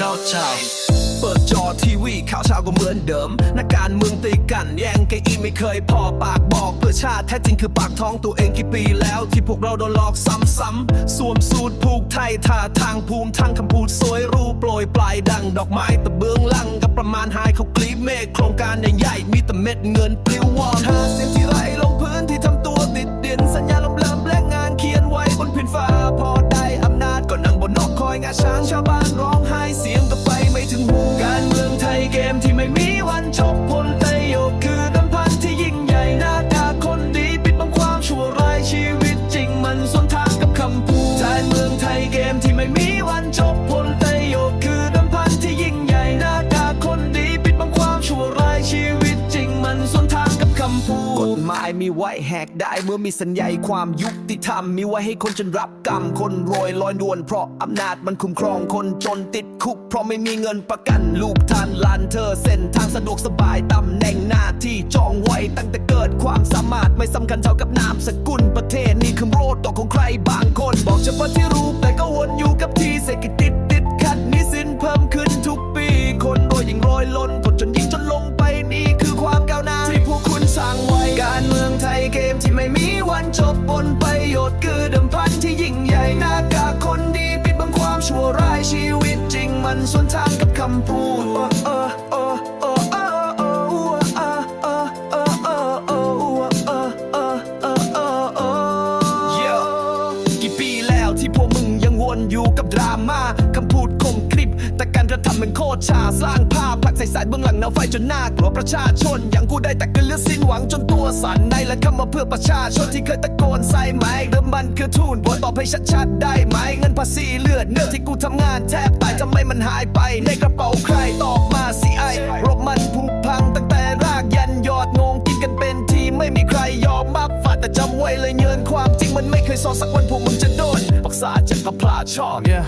ข่าวเช้าเปิดจอทีวีข่าวเช้าก็เหมือนเดิมนักการเมืองตีกัน แย่งเก้าอี้ไม่เคยพอปากบอก เพื่อชาติแท้จริงคือปากท้องตัวเองกี่ปีแล้ว ที่พวกเราโดนหลอกซ้ำๆสวมสูตรผูกไทยท่าทางภูมิทั้งคำพูดสวยรูปโปรยปลายดัง ดอกไม้ตะเบื้องลังกับประมาณหายเขากลีบเมฆโครงการใหญ่ๆมีแต่เม็ดเงินปลิวว่อนหาเสียงที่ไรลง น สัญญาลมเลิมและงานเขียนไว้บนพื้นฟ้าพอได้อำนาจก็นั่งบนนกคอยงาช้างชาวบ้านร้องไห้เสียงก็ไปไม่ถึงหูการเมืองไทยเกมที่ไม่มีวันจบผล มายมีไว้แหกได้เมื่อมีสัญญาความยุติธรรม มีไว้ให้คนจนรับกรรม คนรวยลอยนวลเพราะอำนาจมันคุ้มครองคนจนติดคุก เพราะไม่มีเงินประกันลูกท่านลานเธอเส้นทางสะดวกสบายตำแหน่งหน้าที่จองไว้ตั้งแต่เกิดความสามารถไม่สำคัญเท่ากับนามสกุลประเทศนี่คือโรดดอกของใครบางคน บอกเฉพาะที่รูปแต่ก็ มันจบบนประโยชน์คือเดิมพันที่ยิ่งใหญ่หน้ากากคนดีปิดบังความชั่วร้ายชีวิตจริงมันสวนทางกับคำพูดเออเออเออเออเออเออเออเออเออเออเออเออเออเออเออกี่ปีแล้วที่พวกมึงยังวนอยู่กับดราม่าคำพูด มันโคตรชาสร้างภาพผลักใส่สายเบื้องหลังแนวไฟจนน่ากลัวประชาชน อย่างกูได้แต่กระเลือดสิ้นหวังจนตัวสั่นในและคำมาเพื่อประชาชนที่เคยตะโกนใส่ไหมเริ่มมันคือทูนบทตอบให้ชัดๆได้ไหมเงินภาษีเลือดเนื้อที่กูทำงานแทบตายทำไมมันหายไป ในกระเป๋าใครตอบมาสิไอรบมันผุพังตั้งแต่รากยันยอดงงกินกันเป็นทีไม่มีใครยอมมาฝาดแต่จำไว้เลยเงินความจริงมันไม่เคยสอนสักวันพวกมึงจะโดนปักษาจากกระพลาดชอบ yeah.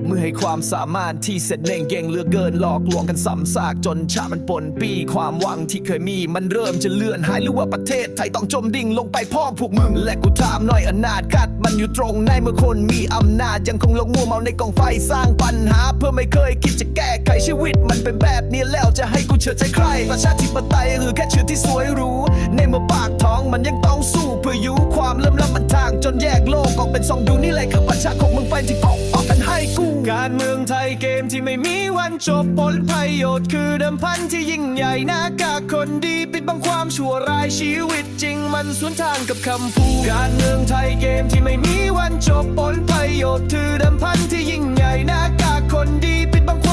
ปรบมือให้ความสามารถที่เสร็จเน่งเก่งเหลือเกินหลอกลวงกันซ้ำซากจนชาติมันปนปีความหวังที่เคยมีมันเริ่มจะเลื่อนหายหรือว่าประเทศไทยต้องจมดิ่งลงไปพ่อพวกมึง และกูถามหน่อยอนาคตมันอยู่ตรงในเมื่อคนมีอำนาจยังคงลงมัวเมาในกองไฟสร้างปัญหา เพื่อไม่เคยคิดจะแก้ไขชีวิตมันเป็นแบบนี้แล้วจะให้กูเชื่อใจใครประชาธิปไตยหรือแค่ชื่อที่สวยหรูในเมื่อปากท้องมันยังต้องสู้เพื่ออยู่ความเลื่อมล้ำมันทาง จนแยกโลกออกเป็นสองดูนี่แหละคือประชาของมึงไปที่ฟอกออกกันให้กูการเมืองไทยเกมที่ไม่มีวันจบผลประโยชน์คือเดิมพันที่ยิ่งใหญ่หน้ากากคนดีปิดบังความชั่วร้ายชีวิตจริงมันสวนทางกับคำพูดการเมืองไทยเกมที่ไม่มีวันจบผลประโยชน์คือเดิมพันที่ยิ่งใหญ่หน้ากากคนดีปิดบัง